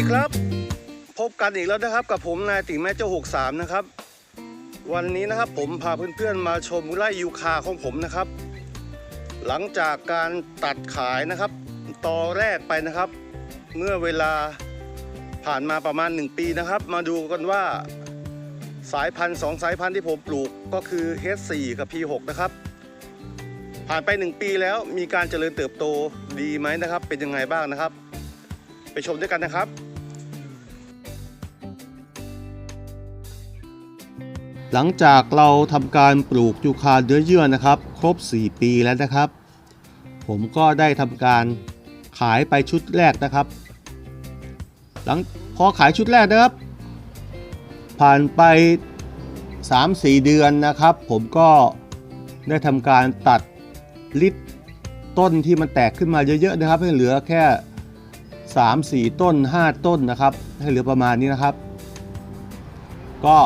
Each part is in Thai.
ดีครับ พบกันอีกแล้วนะครับ กับผมนายติแม่เจ้า63 นะครับ วันนี้นะครับผมพาเพื่อนๆมาชมไร่ยูคาของผมนะครับ หลังจากการตัดขายนะครับตอแรกไปนะครับ เมื่อเวลาผ่านมาประมาณ 1 ปีนะครับ มาดูกันว่าสายพันธุ์สองสายพันธุ์ที่ผมปลูกก็คือ H4 กับ P6 นะครับ ผ่านไป 1 ปีแล้วมีการเจริญเติบโตดีไหมนะครับ เป็นยังไงบ้างนะครับ ไปชมด้วยกันนะครับ หลังจากเราทำการปลูกยูคาเนื้อเยื่อนะครับ ครบ 4 ปีแล้วนะครับ ผมก็ได้ทำการขายไปชุดแรกนะครับ หลังพอขายชุดแรกนะครับ ผ่านไป 3-4 เดือนนะครับ ผมก็ได้ทำการตัดลิดต้นที่มันแตกขึ้นมาเยอะๆนะครับ ให้เหลือแค่ 3-4 ต้น 5 ต้นนะครับ ให้เหลือประมาณนี้นะครับ ก็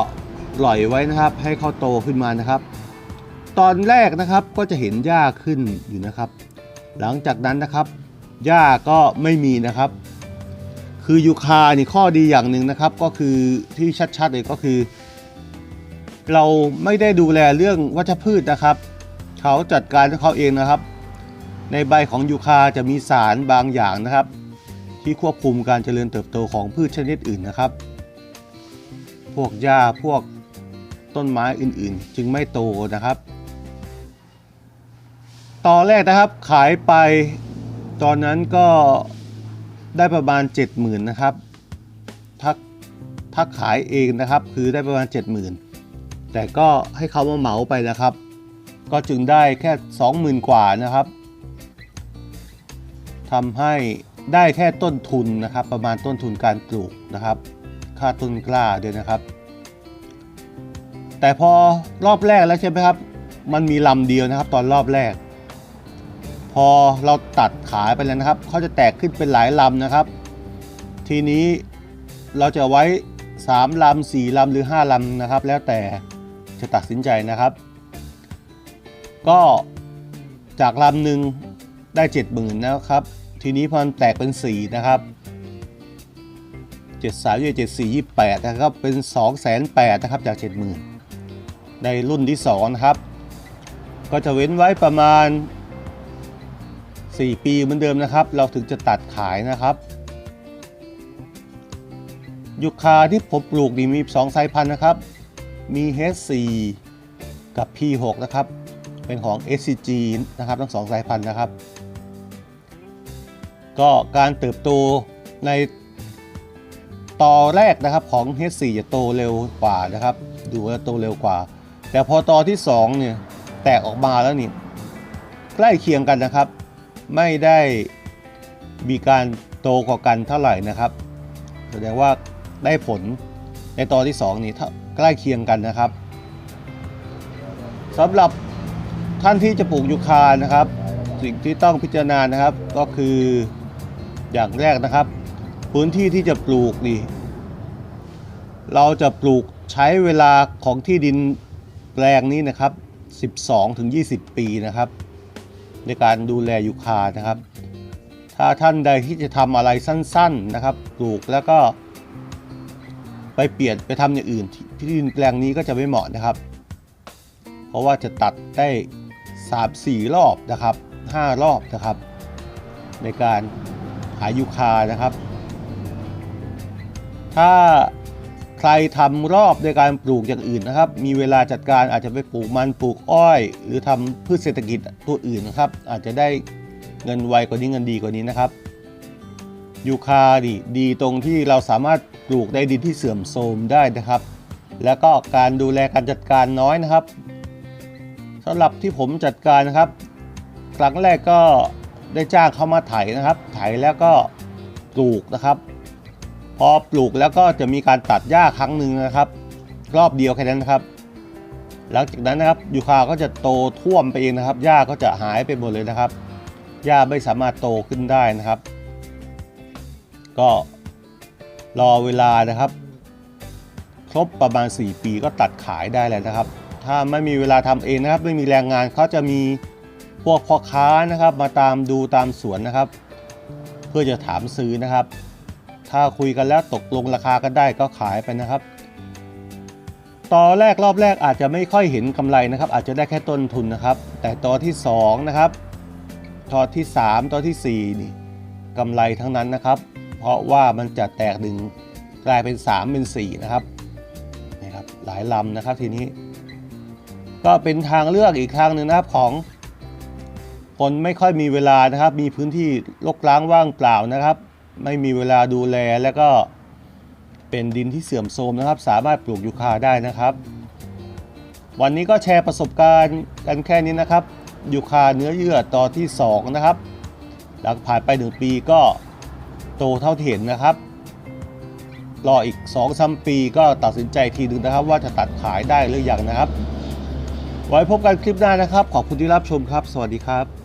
ปล่อยไว้นะครับ ให้เขาโตขึ้นมานะครับ ตอนแรกนะครับก็จะเห็นหญ้าขึ้นอยู่นะครับ หลังจากนั้นนะครับหญ้าก็ไม่มีนะครับ คือยูคานี่ข้อดีอย่างหนึ่งนะครับ ก็คือที่ชัดๆเลยก็คือ เราไม่ได้ดูแลเรื่องวัชพืชนะครับ เขาจัดการของเขาเองนะครับ ในใบของยูคาจะมีสารบางอย่างนะครับ ที่ควบคุมการเจริญเติบโตของพืชชนิดอื่นนะครับ พวกหญ้าพวก ต้นไม้อื่นๆ จึงไม่โตนะครับตอนแรกนะครับขายไปตอนนั้นก็ได้ประมาณ 70,000นะครับถ้าถ้าขายเองนะครับคือได้ประมาณ 70,000 แต่ก็ให้เขามาเหมาไปนะครับ ก็จึงได้แค่ 20,000 กว่านะครับทำให้ได้แค่ต้นทุนนะครับ ประมาณต้นทุนการปลูกนะครับ ค่าต้นกล้าด้วยนะครับ แต่พอรอบแรกแล้วใช่ไหมครับ มันมีลำเดียวนะครับ ตอนรอบแรก พอเราตัดขายไปแล้วนะครับเขาจะแตกขึ้นเป็นหลายลำนะครับ ทีนี้เราจะไว้ 3 ลำ 4 ลำ หรือ 5 ลำนะครับ แล้วแต่จะตัดสินใจนะครับ ก็จากลำหนึ่งได้ 70,000นะครับ ทีนี้พอมันแตกเป็น 4 นะครับ7 3 7 4 28 นะครับ เป็น 2 8 0 0 0นะครับ จาก 70,000 ในรุ่นที่2นะครับ ก็จะเว้นไว้ประมาณ 4 ปีเหมือนเดิมนะครับ เราถึงจะตัดขายนะครับยูคาที่ผมปลูกนี่มี 2 สายพันธุ์นะครับ มี H4 กับ P6 นะครับ เป็นของ SCG นะครับทั้ง2สายพันธุ์นะครับ ก็การเติบโตในต่อแรกนะครับของ H4 จะโตเร็วกว่านะครับ ดูว่าโตเร็วกว่า แต่พอตอที่2เนี่ยแตกออกมาแล้วนี่ใกล้เคียงกันนะครับ ไม่ได้มีการโตกว่ากันเท่าไหร่นะครับ แสดงว่าได้ผลในตอนที่ 2 นี่ใกล้เคียงกันนะครับสำหรับท่านที่จะปลูกยูคานะครับ สิ่งที่ต้องพิจารณานะครับก็คืออย่างแรกนะครับ พื้นที่ที่จะปลูกนี่เราจะปลูกใช้เวลาของที่ดิน แปลงนี้นะครับ 12-20 ปีนะครับ ในการดูแลยูคานะครับ ถ้าท่านใดที่จะทำอะไรสั้นๆนะครับ ปลูกแล้วก็ ไปเปลี่ยนไปทำอย่างอื่นที่ดินแปลงนี้ก็จะไม่เหมาะนะครับ เพราะว่าจะตัดได้3 4รอบนะครับ5รอบนะครับ ในการหายูคานะครับ ถ้า รทำรอบในการปลูกอย่างอื่นนะครับ มีเวลาจัดการอาจจะไปปลูกมันปลูกอ้อย หรือทำพืชเศรษฐกิจตัวอื่นนะครับ อาจจะได้เงินไวกว่านี้เงินดีกว่านี้นะครับยูคาดีดีตรงที่เราสามารถปลูกในดินที่เสื่อมโทรมได้นะครับ แล้วก็การดูแลการจัดการน้อยนะครับสำหรับที่ผมจัดการนะครับ ครั้งแรกก็ได้จ้างเขามาไถนะครับ ไถแล้วก็ปลูกนะครับ พอปลูกแล้วก็จะมีการตัดหญ้าครั้งหนึ่งนะครับ รอบเดียวแค่นั้นนะครับ หลังจากนั้นนะครับยูคาก็จะโตท่วมไปเองนะครับหญ้าก็จะหายไปหมดเลยนะครับหญ้าไม่สามารถโตขึ้นได้นะครับ ก็รอเวลานะครับ ครบประมาณ 4 ปีก็ตัดขายได้แล้วนะครับ ถ้าไม่มีเวลาทำเองนะครับ ไม่มีแรงงานเขาจะมีพวกพ่อค้านะครับ มาตามดูตามสวนนะครับ เพื่อจะถามซื้อนะครับ ถ้าคุยกันแล้วตกลงราคากันได้ก็ขายไปนะครับตอนแรกรอบแรกอาจจะไม่ค่อยเห็นกำไรนะครับ อาจจะได้แค่ต้นทุนนะครับ แต่ตอนที่2นะครับตอนที่ 3ตอนทีสี่4นี่กำไรทั้งนั้นนะครับ เพราะว่ามันจะแตกหนึ่งกลายเป็น 3 เป็น 4 นะครับนี่ครับหลายลำนะครับทีนี้ ก็เป็นทางเลือกอีกทางหนึ่งนะครับของคนไม่ค่อยมีเวลานะครับ มีพื้นที่รกร้างว่างเปล่านะครับ ไม่มีเวลาดูแลแล้วก็เป็นดินที่เสื่อมโทรมนะครับ สามารถปลูกยูคาได้นะครับ วันนี้ก็แชร์ประสบการณ์กันแค่นี้นะครับยูคาเนื้อเยื่อต่อที่ 2 นะครับ หลังผ่านไป 1 ปีก็โตเท่าที่เห็นนะครับ รออีก2อสปีก็ตัดสินใจทีนึงนะครับ ว่าจะตัดขายได้หรือยังนะครับ ไว้พบกันคลิปหน้านะครับ ขอบคุณที่รับชมครับ สวัสดีครับ